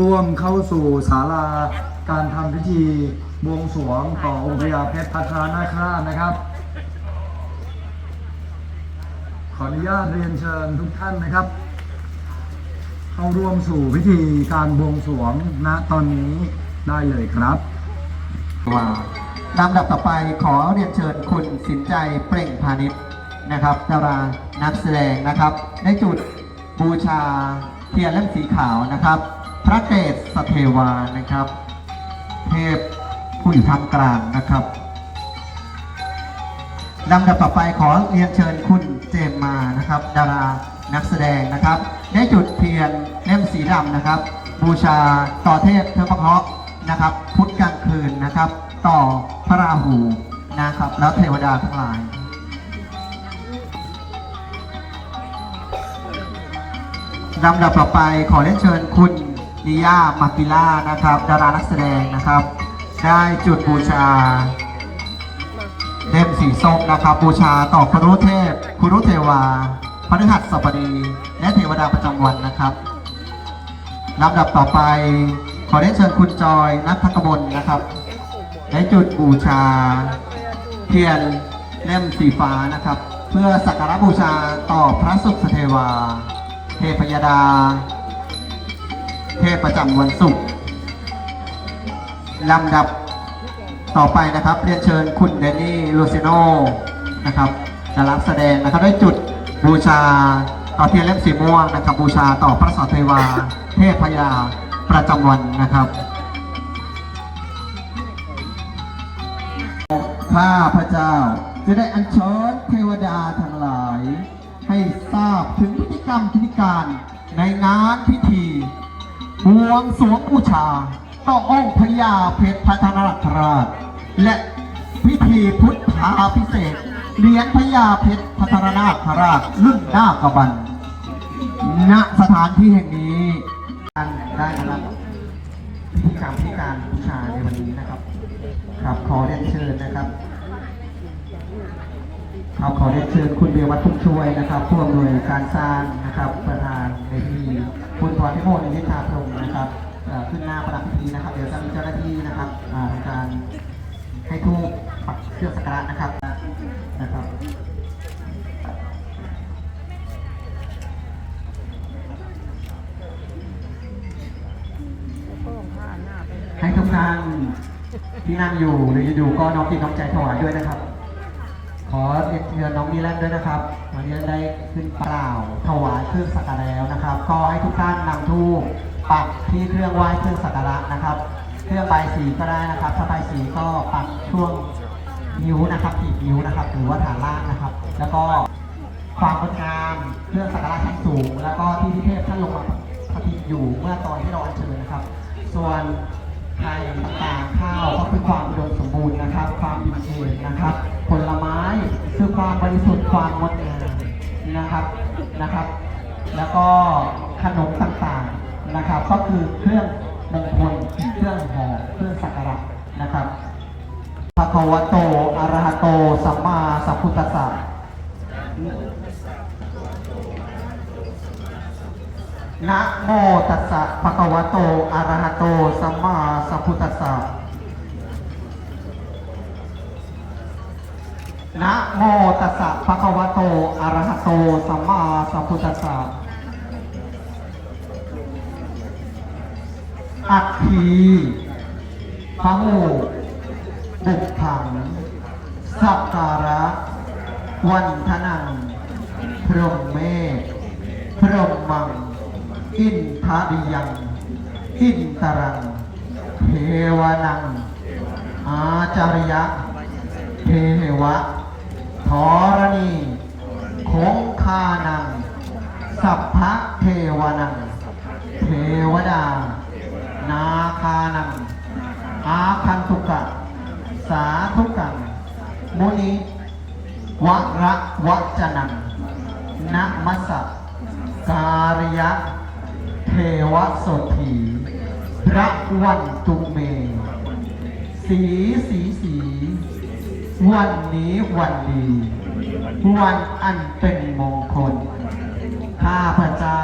ร่วมเข้าสู่ศาลาการทำพิธีบวงสรวงต่อองค์พญาเพชรพัทรานาคราชนะครับ ขออนุญาตเรียนเชิญทุกท่านนะครับ เข้าร่วมสู่พิธีการบวงสรวงณตอนนี้ได้เลยครับว่าลำดับต่อไปขอเรียนเชิญคุณสินใจเปล่งพาณิชย์นะครับดารานักแสดงนะครับ ได้จุดบูชาเทียนเล่มสีขาวนะครับ พระเกศสเทวานะครับ เทพผู้อยู่ทางกลางนะครับลำดับต่อไปขอเรียนเชิญคุณเจมมานะครับ ดารานักแสดงนะครับ ได้จุดเทียนเล่มสีดำนะครับ บูชาต่อเทพเทพเคราะห์นะครับ พุทธกลางคืนนะครับ ต่อพระราหูนะครับ แล้วเทวดาทั้งหลายลำดับต่อไปขอเรียนเชิญคุณ นิยามากิล่านะครับ ดารานักแสดงนะครับ ได้จุดบูชาเล่มสีส้มนะครับ บูชาต่อครุเทพครุเทวาพฤหัสบดี และเทวดาประจำวันนะครับลำดับต่อไป ขอเรียนเชิญคุณจอยนัทกมลนะครับได้จุดบูชา เทียนเล่มสีฟ้านะครับ เพื่อสักการะบูชาต่อพระสุขเทวา เทพยดา เทพประจำวันศุกร์ลำดับต่อไปนะครับเรียนเชิญคุณเดนนี่ลูซิโนนะครับจะรับแสดงนะครับได้จุดบูชาต่อเทียนเล่มสีม่วงนะครับ บูชาต่อพระสัตเทวา เทพพยาประจำวันนะครับข้าพระเจ้าจะได้อัญเชิญเทวดาทั้งหลาย ให้ทราบถึงพิธีกรรมพิธีการในงานพิธี บวงสรวงบูชาต่อองค์พญาเพชรพัฒนาคราช และพิธีพุทธาพิเศษเหรียญพญาเพชรพัฒนาคราชรุ่นหน้ากบัน ณสถานที่แห่งนี้ทานได้รับพิธีกรรมพิธีการบูชาในวันนี้นะครับ ครับขอเรียนเชิญนะครับครับขอเรียนเชิญคุณเบียวัฒน์ทุกช่วยนะครับผู้อำนวยการสร้างนะครับประธานในพิธี คุณพรพิโมลนิธาพรมนะครับขึ้นหน้าประดับพิธีนะครับ เดี๋ยวจะมีเจ้าหน้าที่นะครับอ่าทำการให้ทูปปักเครื่องสักการะนะครับนะครับให้ทุกท่านที่นั่งอยู่หรืออยู่ก็น้อมจิตน้อมใจถวายด้วยนะครับ ขอเรียนเชิญน้องนิรันดร์ด้วยนะครับ วันนี้ได้ขึ้นเปล่าถวายเครื่องสักการะแล้วนะครับ ก็ให้ทุกท่านนำทูปปักที่เครื่องไหว้เครื่องสักการะนะครับ เครื่องใบสีก็ได้นะครับ ถ้าใบสีก็ปักช่วงนิ้วนะครับขีดนิ้วนะครับ หรือว่าฐานล่างนะครับ แล้วก็ความงดงามเครื่องสักการะชั้นสูง แล้วก็ที่ที่เทพท่านลงมาสถิตอยู่เมื่อตอนที่เราอัญเชิญนะครับ ส่วนไข่ต่างๆข้าวก็คือความอุดมสมบูรณ์นะครับ ความอิ่มเอมนะครับ ผลไม้คือความบริสุทธิ์ความงดงามนะครับนะครับ แล้วก็ขนมต่างๆนะครับ ก็คือเครื่องมงคลเครื่องหอมเครื่องสักการะนะครับพระควโตอรหะโตสัมมาสัมพุทธัสสะนะโมตัสสะภะคะวะโตอะระหะโต สัมมาสัมพุทธัสสะ นะโมตัสสะภะคะวะโตอะระหะโตสัมมาสัมพุทธัสสะอัคคีพระโมบุกถังสักการะ วันทนัง พรหมเมธพรหมมัง อินทาริยัง อินตรัง เทวานัง อาจารยะเทวะ ธรณีคงคานัง สัพพะเทวนัง เทวดา นาคานัง อาคันตุกะ สาธุกัง มุนิวระวัจนังนะมัสสะการยะ เทวสถีพระวันตุเม สีสีสี วันนี้วันดี วันอันเป็นมงคล ข้าพระเจ้า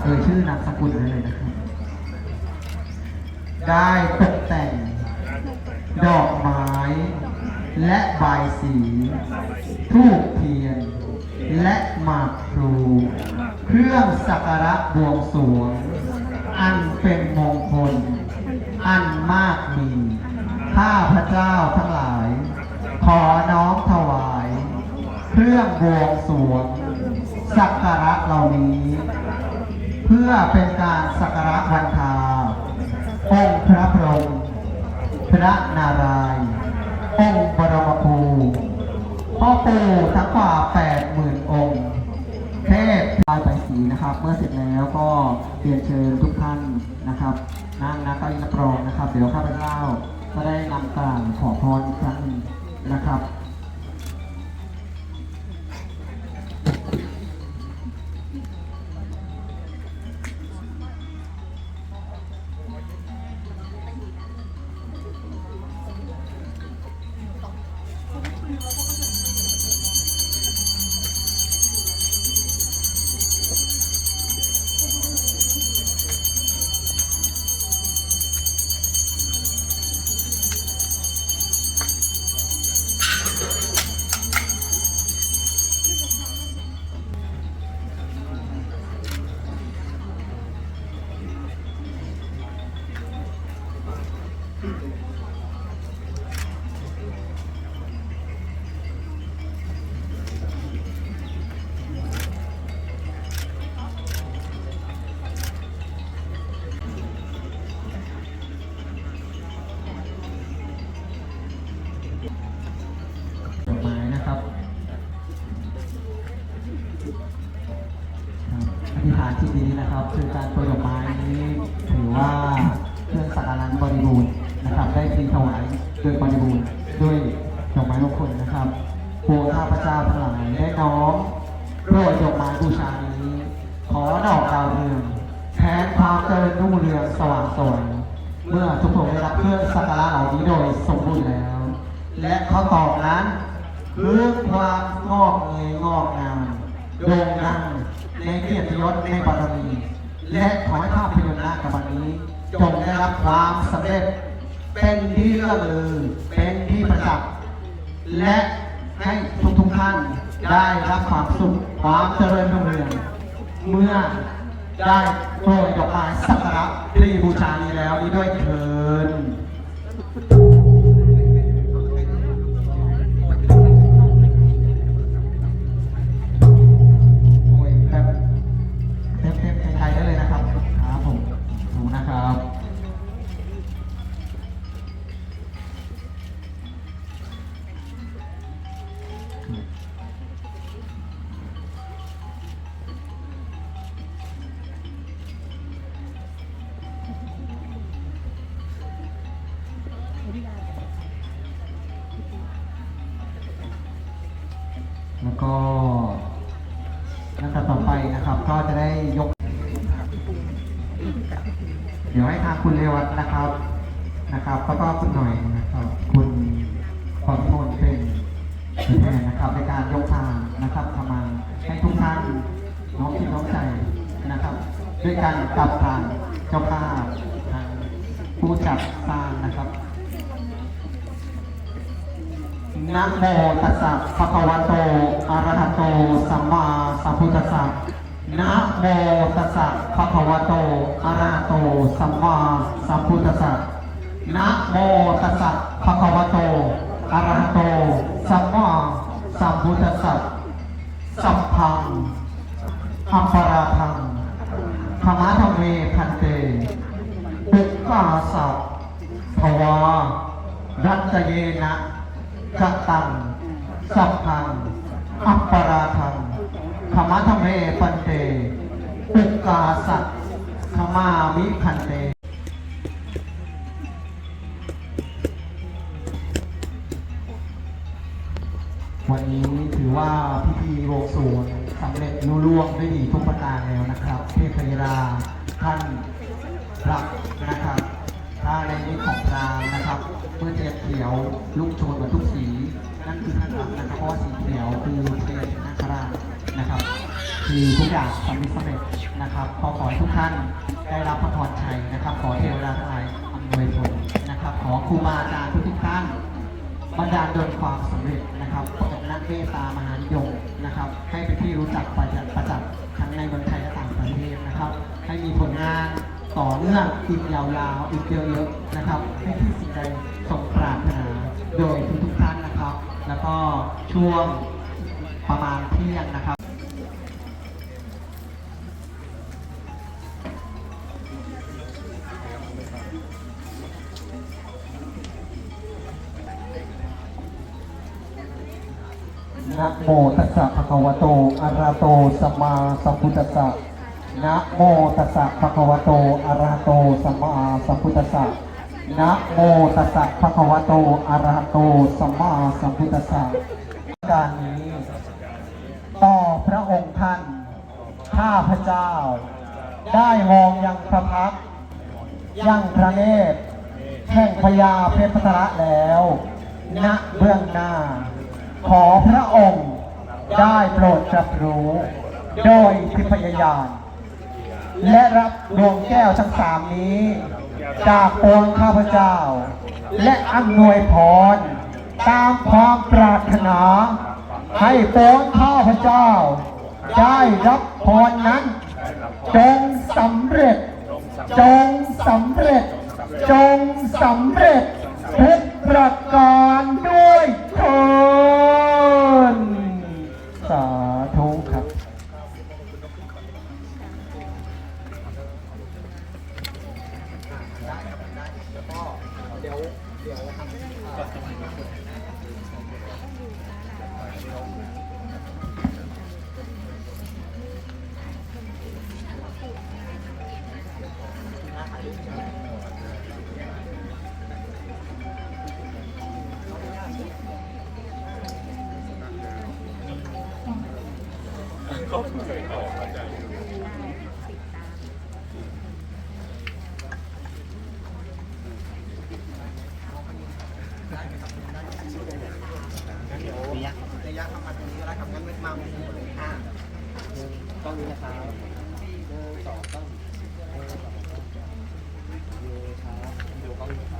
เอ่ยชื่อนามสกุลไว้เลยนะครับ ได้ตกแต่ง ดอกไม้ และใบายสีทูบเทียน และหมากพลูเครื่องสักการะบวงสรวง อันเป็นมงคล อันมากมี ข้าพระเจ้าทั้งหลาย ขอน้อมถวาย เครื่องบวงสรวงสักการะเหล่านี้ เพื่อเป็นการสักการะวันทาองค์พระพรหมพระนารายณ์องค์บรมครูพ่อปู่ทั้งกว่าแปดหมื่นองค์เทพลายไปสีนะครับ เมื่อเสร็จแล้วก็เรียนเชิญทุกท่านนะครับนั่งนะก้าอี้รับรองนะครับ เดี๋ยวข้าพเจ้าจะได้นำกล่าวขอพรอีกครั้งหนึ่ง นะครับ ที่ดีนะครับ คือการโปรยดอกไม้นี้ถือว่าเครื่องสักการะบริบูรณ์นะครับ ได้พรีถวายโดยบริบูรณ์ด้วยดอกไม้มงคลนะครับพวกข้าพเจ้าทั้งหลายได้น้อมโปรยดอกไม้บูชานี้ ขอดอกดาวเรืองแทนความเจริญรุ่งเรืองสว่างสวยเมื่อทุกคนได้รับเครื่องสักการะเหล่านี้โดยสมบูรณ์แล้ว และข้อตอบนั้นคือความงอกเงยงอกงาม โด่งดังในเกียรติยศในบารมีและขอให้ภาพยนตร์นาคบันนี้จงได้รับความสำเร็จ เป็นที่เลื่องลือเป็นที่ประจักษ์และให้ทุกทุกท่านได้รับความสุขความเจริญรุ่งเรืองเมื่อได้โปรยดอกไม้สักการะที่บูชานี้แล้วนี้ด้วยเถิน แล้วก็ลำดับต่อไปนะครับ ก็จะได้ยก เดี๋ยวให้ทางคุณเรวัตนะครับ นะครับแล้วก็คุณหน่อยนะครับ คุณขอโทษเป็นตัวแทนนะครับในการยกทางนะครับทำมาให้ทุกท่านน้อมคิดน้อมใจนะครับ ด้วยการกลับทางเจ้าภาพทางผู้จัดสร้างนะครับ นะโมตัสสะภะคะวะโตอะระหะโต สัมมาสัมพุทธัสสะนะโมตัสสะภะคะวะโตอะระหะโต สัมมาสัมพุทธัสสะนะโมตัสสะภะคะวะโตอะระหะโต สัมมาสัมพุทธัสสะสัมพังอัมปราทังธรรมะธรรมเมพันเตปุกกาสะภวารัตเยนะ กตัง สัพพัง อัปปราทังขมะทะเมปันเตปุกาสัตขมามิพันเตวันนี้ถือว่าพิธีบวงสรวงสำเร็จลุล่วงด้ดีทุกประการแล้วนะครับ เทพยราท่านรับนะครับถ้าในนี้ของพรามนะครับ เมื่อเทียบเขียวลูกโชนเหมือนทุกสีนั่นคือท่านรับนะครับเพราะว่าสีเขียวคือเทียนนาคราชนะครับคือทุกอย่างสำเร็จสำเร็จนะครับขอขอให้ทุกท่านได้รับพระพรชัยนะครับ ขอเทวดาทั้งหลายอำนวยขอครูบาอาจารย์ทุกท่านบันดาลดลความสำเร็จนะครับเปิดนักเมตตามหานิยมนะครับ ให้เป็นที่รู้จักประจักษ์ประจักษ์ทั้งในเมืองไทยและต่างประเทศนะครับ ให้มีผลงาน ต่อเนื่องอีกยาวๆอีกเยอะๆนะครับ ให้ที่สิ่งใดสมปรารถนาโดยทุกๆท่านนะครับ แล้วก็ช่วงประมาณเที่ยงนะครับนะโมตัสสะภะคะวะโตอะระหะโตสัมมาสัมพุทธัสสะ นะโมตัสสะภะคะวะโตอะระหะโตสัมมาสัมพุทธัสสะนะโมตัสสะภะคะวะโตอะระหะโตสัมมาสัมพุทธัสสะการนี้ต่อพระองค์ท่านข้าพระเจ้า ได้มองยังพระพักยังพระเนตรแห่งพญาเพชรพัทระแล้วณเบื้องหน้า ขอพระองค์ได้โปรดรับรู้ โดยทิพยายาน และรับดวงแก้วทั้งสามนี้ จากปวงข้าพเจ้า และอำนวยพร ตามความปรารถนา ให้ปวงข้าพเจ้า ได้รับพรนั้น จงสำเร็จ จงสำเร็จ จงสำเร็จทุกประการด้วย ก็ไม่เคยต่อมาใจระยะระยะเข้ามาตรงนี้ก็แล้วครับงั้นไม่มาไม่ถึงเลยอ่าต้องนี้นะครับหนึ่งสองต้องหนึ่งสองดูครับดูกล้องนี้ครับ